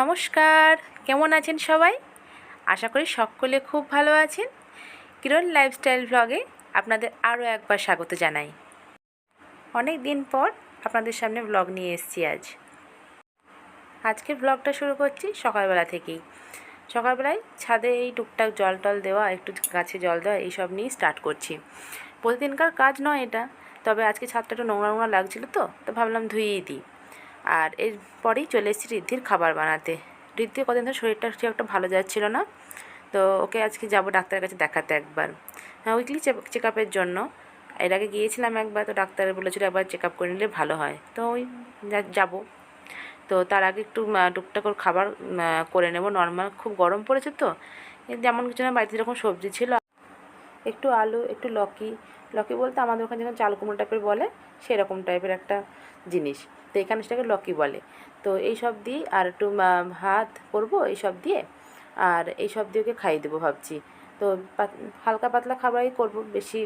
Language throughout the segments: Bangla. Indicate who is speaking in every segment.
Speaker 1: নমস্কার, কেমন আছেন সবাই? আশা করি সকলে খুব ভালো আছেন। কিরণ লাইফস্টাইল ব্লগে আপনাদের আরও একবার স্বাগত জানাই। অনেক দিন পর আপনাদের সামনে ব্লগ নিয়ে এসেছি আজ। আজকে ব্লগটা শুরু করছি সকালবেলা থেকেই। সকালবেলায় ছাদে এই টুকটাক জল টল দেওয়া, একটু গাছে জল দেওয়া, এইসব নিয়ে স্টার্ট করছি। প্রতিদিনকার কাজ নয় এটা, তবে আজকে ছাদটা একটু নোংরা নোংরা লাগছিল তো তো ভাবলাম ধুয়েই দিই। আর এরপরেই চলে এসেছি ঋদ্ধির খাবার বানাতে। ঋদ্ধি কদিন ধরে শরীরটা ঠিক একটা ভালো যাচ্ছিল না। তো ওকে আজকে যাব ডাক্তারের কাছে দেখাতে একবার। হ্যাঁ উইকলি চেক আপের জন্য। এর আগে গিয়েছিলাম একবার, তো ডাক্তার বলেছিল একবার চেক আপ করে নিলে ভালো হয়। তো ওই যাব। তো তার আগে একটু টুকটাক খাবার করে নেব। নর্মাল খুব গরম পড়েছে তো। যেমন কিছু না, বাড়িতে যেরকম সবজি ছিল, একটু আলু, একটু লকি। লকি বলতে আমাদের ওখানে যেমন চাল কুমড়ো টাইপের বলে, সেরকম টাইপের একটা জিনিস। তো এখানে সেটাকে লকি বলে। তো এই সব দিয়ে আর একটু ভাত করব এই সব দিয়ে। আর এই সব দিয়ে ওকে খাইয়ে দেবো ভাবছি। তো হালকা পাতলা খাবারই করব, বেশি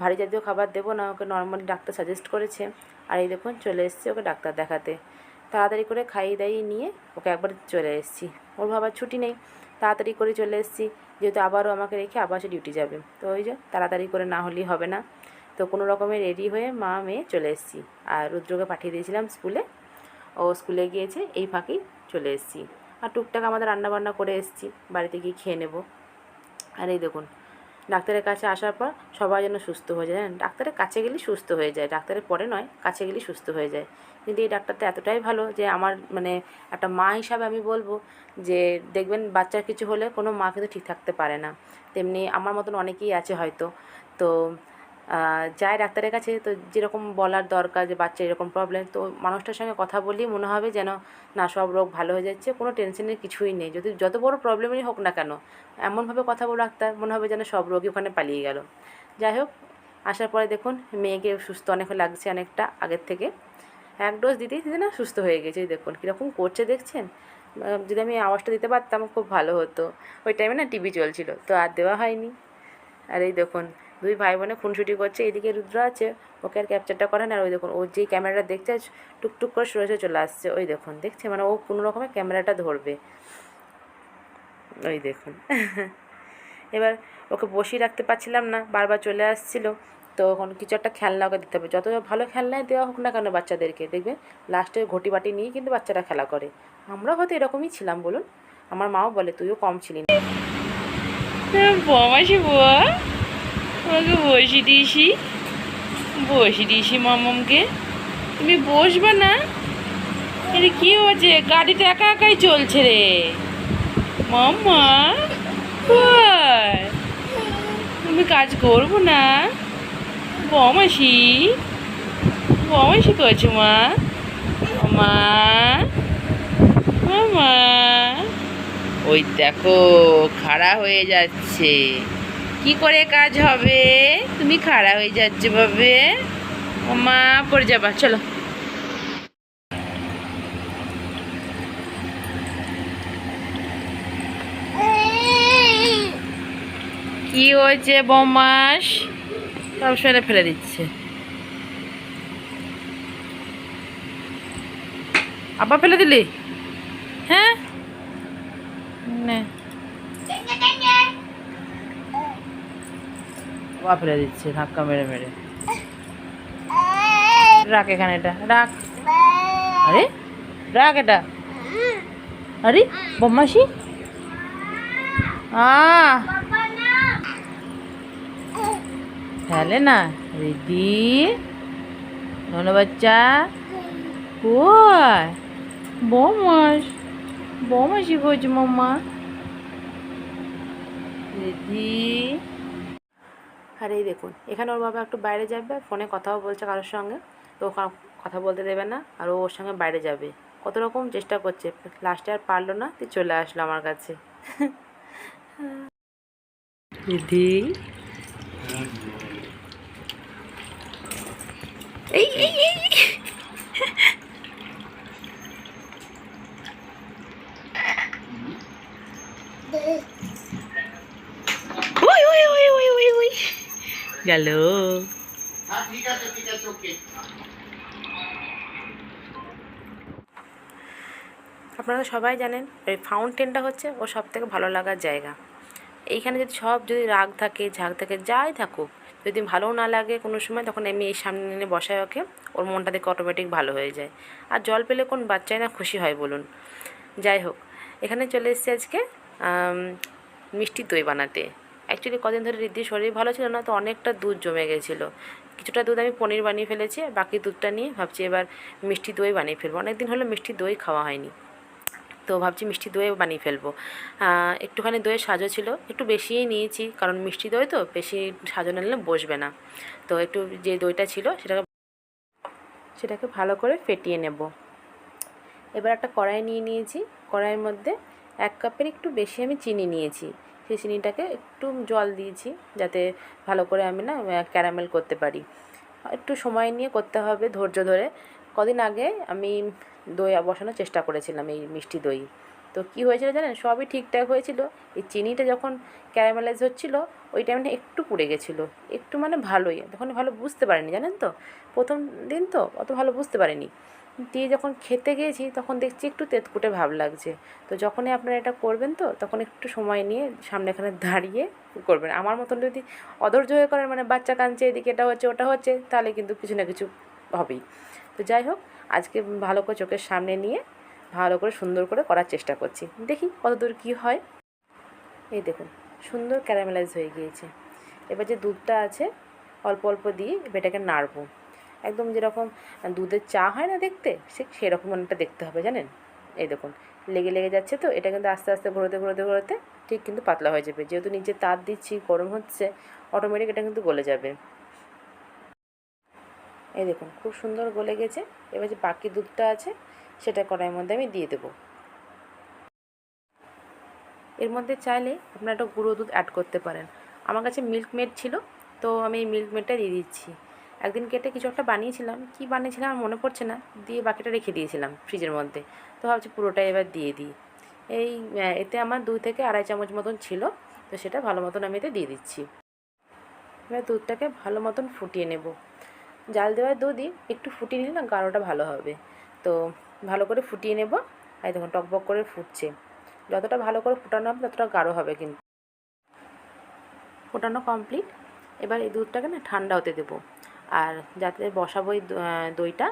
Speaker 1: ভারী জাতীয় খাবার দেবো না। ওকে নর্মালি ডাক্তার সাজেস্ট করেছে। আর এই দেখুন, চলে এসেছি ওকে ডাক্তার দেখাতে। তাড়াতাড়ি করে খাইয়ে দাইয়ে নিয়ে ওকে একবার চলে এসেছি। ওর বাবার ছুটি নেই। তাড়াতাড়ি করে চলে এসেছি। যেহেতু আবারও আমাকে রেখে আবার সে ডিউটি যাবে। তো ওই যে তাড়াতাড়ি করে না হলেই হবে না। তো কোনো রকমে রেডি হয়ে মা, মেয়ে চলে এসেছি। আর রুদ্রকে পাঠিয়ে দিয়েছিলাম স্কুলে। ও স্কুলে গিয়েছে, এই ফাঁকেই চলে এসেছি। আর টুকটাক আমাদের রান্নাবান্না করে এসেছি, বাড়িতে গিয়ে খেয়ে নেব। আর এই দেখুন, ডাক্তারের কাছে আসার পর সবাই যেন সুস্থ হয়ে যায়। ডাক্তারের কাছে গেলেই সুস্থ হয়ে যায়, ডাক্তারের পরে নয়, কাছে গেলেই সুস্থ হয়ে যায়। কিন্তু এই ডাক্তারটা এতটাই ভালো যে আমার মানে একটা মা হিসাবে আমি বলব যে দেখবেন বাচ্চার কিছু হলে কোনো মা কিন্তু ঠিক থাকতে পারে না। তেমনি আমার মতন অনেকেই আছে হয়তো। তো যায় ডাক্তারের কাছে, তো যেরকম বলার দরকার যে বাচ্চা এরকম প্রবলেম তো মানুষটার সঙ্গে কথা বললেই মনে হবে যেন না সব রোগ ভালো হয়ে যাচ্ছে, কোনো টেনশনের কিছুই নেই। যদি, যত বড় প্রবলেমই হোক না কেন, এমনভাবে কথা বলে ডাক্তার, মনে হবে যেন সব রোগী ওখানে পালিয়ে গেল। যাই হোক, আসার পরে দেখুন, মেয়েকে সুস্থ অনেক লাগছে অনেকটা আগের থেকে। এক ডোজ দিতেই দিতে না সুস্থ হয়ে গেছে দেখুন, কীরকম করছে দেখছেন? যদি আমি আওয়াজটা দিতে পারতাম খুব ভালো হতো। ওই টাইমে না টিভি চলছিল, তো আর দেওয়া হয়নি। আর এই দেখুন দুই ভাই বোনে খুনসুটি করছে, এদিকে রুদ্র আছে, ওকে আর ক্যাপচারটা করে না, আর ওই দেখুন, ও যেই ক্যামেরাটা দেখছে টুকটুক করে সরে চলে আসছে, ওই দেখুন, দেখছে? মানে ও কোনো রকমের ক্যামেরাটা ধরবে। ওই দেখুন। এবার ওকে বসিয়ে রাখতে পারছিলাম না, বারবার চলে আসছিল, তো এখন কিছু একটা খেলনা ওকে দিতে হবে। যত ভালো খেলনাই দেওয়া হোক না কেন বাচ্চাদেরকে দেখবে লাস্টে ঘটি বাটি নিয়ে কিন্তু বাচ্চারা খেলা করে। আমরাও হয়তো এরকমই ছিলাম, বলুন? আমার মাও বলে, তুইও কম ছিলি না।
Speaker 2: তোমাকে বসি দিয়েছি। বসি দিয়েছি মামমকে। তুমি বসবে না? এটা কি হচ্ছে? গাড়িটা একা একাই চলছে রে। মাম্মা? তুমি কাজ করব না? বমাসি বমাসি করছ মা? মা মামা ওই দেখো, খাড়া হয়ে যাচ্ছে। কি করে কাজ হবে? তুমি খাড়া হয়ে যাচ্ছে ভাবে মা, পড়ে যাবা, চলো। কি হয়েছে বমাস? সব সময় ফেলে দিচ্ছে। আবার ফেলে দিলি? হ্যাঁ? নে। আবার ফেলে দিচ্ছে, ধাক্কা মেরে মেরে। রাখ এখানে এটা, রাখ। আরে, রাখ এটা। আরে বম্মাসি আ। ফেলে না, রিদি। নন বাচ্চা কই? বমাস বমাসি কইছে মাম্মা। দিদি
Speaker 1: আর এই দেখুন, এখানে ওর বাবা একটু বাইরে যাবে, ফোনে কথাও বলছে কারোর সঙ্গে। তো কথা বলতে দেবে না, আর ওর সঙ্গে বাইরে যাবে। কত রকম চেষ্টা করছে, লাস্টে আর পারল না তুই চলে আসলো আমার কাছে। দিদি। এই এই এই ওই ওই ওই ওই ওই ওই গেল। আপনারা সবাই জানেন, এই ফাউন্টেনটা হচ্ছে ও সব থেকে ভালো লাগার জায়গা। এইখানে যদি সব যদি রাগ থাকে, ঝাঁক থাকে, যাই থাকুক, যদি ভালো না লাগে কোনো সময়, তখন আমি এই সামনে এনে বসাই ওকে, ওর মনটা দেখে অটোমেটিক ভালো হয়ে যায়। আর জল পেলে কোন বাচ্চাই না খুশি হয় বলুন। যাই হোক, এখানে চলে এসেছি আজকে মিষ্টি দই বানাতে। অ্যাকচুয়ালি কদিন ধরে রিদ্ধির শরীর ভালো ছিল না, তো অনেকটা দুধ জমে গেছিল। কিছুটা দুধ আমি পনির বানিয়ে ফেলেছি বাকি দুধটা নিয়ে ভাবছি এবার মিষ্টি দই বানিয়ে ফেলব। অনেক দিন হলো মিষ্টি দই খাওয়া হয়নি, তো ভাবছি মিষ্টি দই বানিয়ে ফেলব। একটুখানি দইয়ের সাজো ছিল, একটু বেশিই নিয়েছি, কারণ মিষ্টি দই তো বেশি সাজো নিলে বসবে না। তো একটু যে দইটা ছিল সেটাকে সেটাকে ভালো করে ফেটিয়ে নেব। এবার একটা কড়াই নিয়ে নিয়েছি, কড়াইয়ের মধ্যে এক কাপের একটু বেশি আমি চিনি নিয়েছি। সেই চিনিটাকে একটু জল দিয়েছি যাতে ভালো করে আমি না ক্যারামেল করতে পারি। একটু সময় নিয়ে করতে হবে ধৈর্য ধরে। কদিন আগে আমি দই বসানোর চেষ্টা করেছিলাম, এই মিষ্টি দই। তো কি হয়েছিল জানেন? সবই ঠিকঠাক হয়েছিল। এই চিনিটা যখন ক্যারামেলাইজ হচ্ছিল, ওই টাইমটা একটু পুড়ে গেছিল। একটু মানে ভালোই। তখন ভালো বুঝতে পারিনি, জানেন তো? প্রথম দিন তো অত ভালো বুঝতে পারিনি। দিয়ে যখন খেতে গিয়েছি, তখন দেখছি একটু তেতকুটে ভাব লাগছে। তো যখনই আপনারা এটা করবেন তো, তখন একটু সময় নিয়ে সামনে এখানে দাঁড়িয়ে করবেন। আমার মতন যদি অধৈর্য হয়ে করেন মানে বাচ্চা কাঁদছে, এদিকে এটা হচ্ছে, ওটা হচ্ছে, তাহলে কিন্তু কিছু না কিছু হবেই। তো যাই হোক, আজকে ভালো করে চোখের সামনে নিয়ে ভালো করে সুন্দর করে করার চেষ্টা করছি। দেখি কতদূর কী হয়। এই দেখুন, সুন্দর ক্যারামেলাইজ হয়ে গিয়েছে। এবার যে দুধটা আছে, অল্প অল্প দিয়ে এটাকে নাড়বো। একদম যেরকম দুধের চা হয় না দেখতে সে সেরকম অনেকটা দেখতে হবে, জানেন? এই দেখুন, লেগে লেগে যাচ্ছে তো, এটা কিন্তু আস্তে আস্তে ঘোরোতে ঘোরোতে ঘোরোতে ঠিক কিন্তু পাতলা হয়ে যাবে। যেহেতু নিচে তার দিচ্ছি, গরম হচ্ছে অটোমেটিক এটা কিন্তু গলে যাবে। এই দেখুন, খুব সুন্দর গলে গেছে। এবার যে বাকি দুধটা আছে, সেটা কড়াইয়ের মধ্যে আমি দিয়ে দেবো। এর মধ্যে চাইলে আপনারা একটা গুঁড়ো দুধ অ্যাড করতে পারেন। আমার কাছে মিল্ক মেড ছিল, তো আমি এই মিল্ক মেডটা দিয়ে দিচ্ছি। একদিন কেটে কিছু একটা বানিয়েছিলাম। কি বানিয়েছিলাম আমার মনে পড়ছে না, দিয়ে বাকিটা রেখে দিয়েছিলাম ফ্রিজের মধ্যে। তো ভাবছি পুরোটাই এবার দিয়ে দিই। এই এতে আমার দুই থেকে আড়াই চামচ মতন ছিল, তো সেটা ভালো মতন আমি এতে দিয়ে দিচ্ছি। এবার দুধটাকে ভালো মতন ফুটিয়ে নেব। জাল দেওয়ার দুধই একটু ফুটিয়ে নিলে না গাঢ়টা ভালো হবে। তো ভালো করে ফুটিয়ে নেব, আর দেখুন টকবক করে ফুটছে। যতটা ভালো করে ফুটানো হবে, ততটা গাঢ় হবে কিন্তু। ফোটানো কমপ্লিট এবার এই দুধটাকে না ঠান্ডা হতে দেবো। আর যাতে বসাবো এই দইটা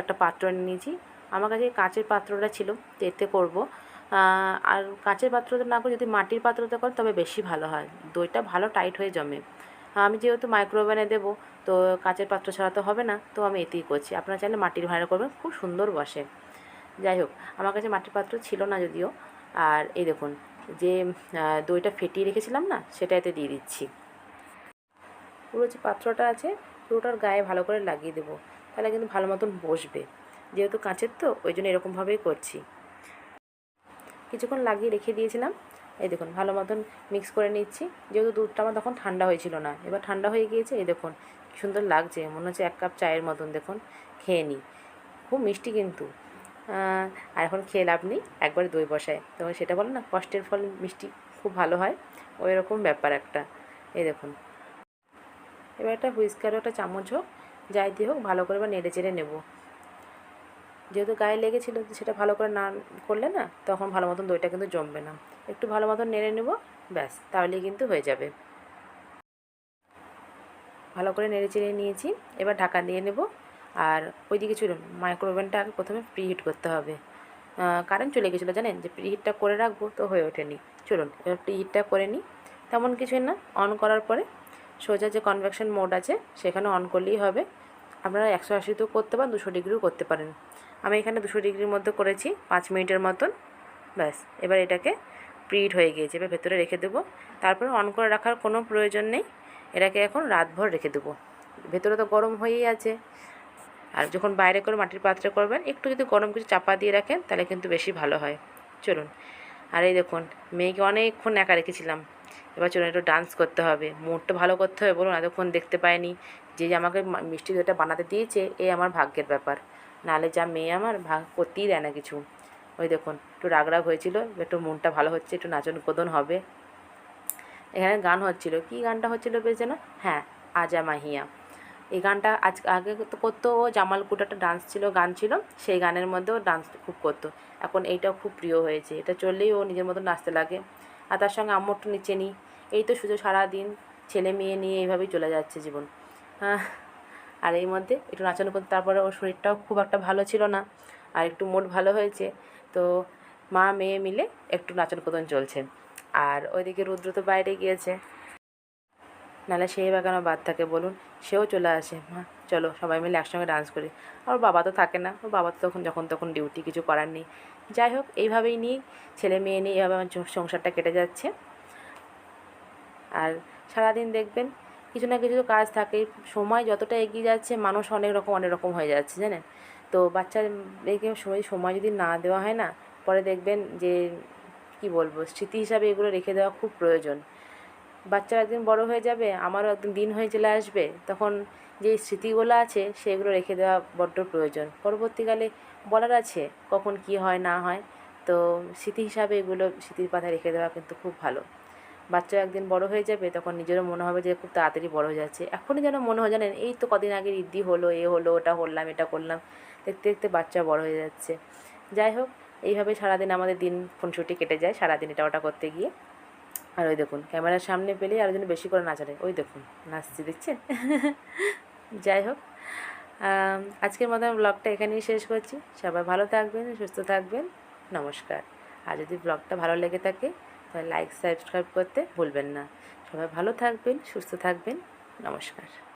Speaker 1: একটা পাত্র নিয়ে নিয়েছি। আমার কাছে কাঁচের পাত্রটা ছিল, তো এতে করব। আর কাঁচের পাত্রতে না করে যদি মাটির পাত্রতে করে তবে বেশি ভালো হয়। দইটা ভালো টাইট হয়ে জমে। আমি যেহেতু মাইক্রোওভেনে দেবো, তো কাঁচের পাত্র ছাড়া তো হবে না, তো আমি এতেই করছি। আপনারা চাইলে মাটির ভাঁড়ে করবেন, খুব সুন্দর বসে। যাই হোক, আমার কাছে মাটির পাত্র ছিল না যদিও, আর এই দেখুন, যে দইটা ফেটিয়ে রেখেছিলাম না, সেটা এতে দিয়ে দিচ্ছি। পুরো যে পাত্রটা আছে, পুরোটার গায়ে ভালো করে লাগিয়ে দেবো, তাহলে কিন্তু ভালো মতন বসবে। যেহেতু কাঁচের তো, ওই জন্য এরকমভাবেই করছি। কিছুক্ষণ লাগিয়ে রেখে দিয়েছিলাম এই দেখুন, ভালো মতন মিক্স করে নিচ্ছি। যেহেতু দুধটা আমার তখন ঠান্ডা হয়েছিল না, এবার ঠান্ডা হয়ে গিয়েছে, এই দেখুন সুন্দর লাগছে, মনে হচ্ছে এক কাপ চায়ের মতন, দেখুন, খেয়ে নিই। খুব মিষ্টি কিন্তু। আর এখন খেয়ে লাভ নেই, একবার দই বসায়। তো সেটা বলো না, কষ্টের ফল মিষ্টি, খুব ভালো হয় ওই রকম ব্যাপার একটা, এই দেখুন। এবার একটা হুইস্কারও একটা চামচ হোক, যাই দিয়ে হোক, ভালো করে বা নেড়ে চেড়ে নেব। যেহেতু গায়ে লেগেছিলো সেটা ভালো করে না করলে না তখন ভালো মতন দইটা কিন্তু জমবে না। একটু ভালো মতন নেড়ে নেব, ব্যাস, তাহলেই কিন্তু হয়ে যাবে। ভালো করে নেড়ে চেড়ে নিয়েছি, এবার ঢাকা দিয়ে নেব। আর ওইদিকে চলুন মাইক্রোওভেনটা আগে প্রথমে প্রিহিট করতে হবে। কারেন্ট চলে গেছিল জানেন, যে প্রিহিটটা করে রাখব তো হয়ে ওঠেনি। চলুন, এবার প্রিহিটটা করে নিই। তেমন কিছুই না অন করার পরে সোজা যে কনভেকশন মোড আছে, সেখানে অন করলেই হবে। আপনারা একশো আশিতেও করতে পারেন, দুশো ডিগ্রিও করতে পারেন। আমি এখানে দুশো ডিগ্রির মধ্যে করেছি, পাঁচ মিনিটের মতন। ব্যাস, এবার এটাকে প্রিহিট হয়ে গিয়েছে। এবার ভেতরে রেখে দেবো। তারপরে অন করে রাখার কোনো প্রয়োজন নেই। এটাকে এখন রাতভর রেখে দেবো। ভেতরে তো গরম হয়েই আছে। আর যখন বাইরে করে মাটির পাত্রে করবেন, একটু যদি গরম কিছু চাপা দিয়ে রাখেন, তাহলে কিন্তু বেশি ভালো হয়। চলুন। আর এই দেখুন, মেয়েকে অনেকক্ষণ একা রেখেছিলাম। এবার চলুন একটু ডান্স করতে হবে। মুডটা ভালো করতে হবে বলুন, এতক্ষণ দেখতে পাইনি। যে আমাকে মিষ্টি দইটা বানাতে দিয়েছে, এ আমার ভাগ্যের ব্যাপার। নাহলে যা মেয়ে আমার, ভাগ করতেই দেয় না কিছু। ওই দেখুন, একটু রাগ রাগ হয়েছিল, একটু মনটা ভালো হচ্ছে, একটু নাচন কোদন হবে। এখানে গান হচ্ছিল। কি গানটা হচ্ছিল বেশ যেন? হ্যাঁ আজা মাহিয়া। এই গানটা আজ, আগে তো করতো ও জামালপুর একটা ডান্স ছিল, গান ছিল। সেই গানের মধ্যেও ডান্স খুব করতো। এখন এইটাও খুব প্রিয় হয়েছে। এটা চললেই ও নিজের মতো নাচতে লাগে। আর তার সঙ্গে আম্মু নিচে নিই। এই তো শুধু সারাদিন ছেলে মেয়ে নিয়ে এইভাবেই চলে যাচ্ছে জীবন। আর এই মধ্যে একটু নাচানো করতে, তারপরে ওর শরীরটাও খুব একটা ভালো ছিল না, আর একটু মুড ভালো হয়েছে। তো মা, মেয়ে মিলে একটু নাচন কোদন চলছে। আর ওইদিকে রুদ্র তো বাইরে গিয়েছে। নাহলে সেই বা কেন বাদ থাকে বলুন? সেও চলে আসে। মা, চলো সবাই মিলে একসঙ্গে ডান্স করি। আর বাবা তো থাকে না। ওর বাবা তো তখন, যখন তখন ডিউটি কিছু করার নেই। যাই হোক, এইভাবেই নিয়ে, ছেলে মেয়ে নিয়ে এইভাবে আমার সংসারটা কেটে যাচ্ছে। আর সারাদিন দেখবেন কিছু না কিছু কাজ থাকে। সময় যতটা এগিয়ে যাচ্ছে, মানুষ অনেক রকম অনেক রকম হয়ে যাচ্ছে, জানেন? তো বাচ্চাদেরকে সময় সময় যদি না দেওয়া হয় না, পরে দেখবেন যে, কি বলব, স্মৃতি হিসাবে এগুলো রেখে দেওয়া খুব প্রয়োজন। বাচ্চা একদিন বড় হয়ে যাবে, আমারও একদিন দিন হয়ে চলে আসবে, তখন যে স্মৃতিগুলো আছে, সেগুলো রেখে দেওয়া বড্ড প্রয়োজন। পরবর্তীকালে বলার আছে, কখন কি হয়, না হয়, তো স্মৃতি হিসাবে এগুলো, স্মৃতির পাতায় রেখে দেওয়া কিন্তু খুব ভালো। বাচ্চা একদিন বড় হয়ে যাবে, তখন নিজেরও মনে হবে যে খুব তাড়াতাড়ি বড় হয়ে যাচ্ছে। এখনই যেন মনে হয় জানেন, এই তো কদিন আগে ঋদ্ধি হলো, এ হলো, ওটা করলাম, এটা করলাম, দেখতে দেখতে বাচ্চা বড় হয়ে যাচ্ছে। যাই হোক, এইভাবে সারাদিন আমাদের দিন ফোনছুটি কেটে যায়, সারাদিন এটা ওটা করতে গিয়ে। আর ওই দেখুন, ক্যামেরার সামনে পেলেই আরও যেন বেশি করে নাচারে ওই দেখুন, নাচছি দেখছেন যাই হোক আজকের মতো ব্লগটা এখানেই শেষ করছি। সবাই ভালো থাকবেন, সুস্থ থাকবেন, নমস্কার। আর যদি ব্লগটা ভালো লেগে থাকে তাহলে লাইক সাবস্ক্রাইব করতে ভুলবেন না। সবাই ভালো থাকবেন সুস্থ থাকবেন। নমস্কার।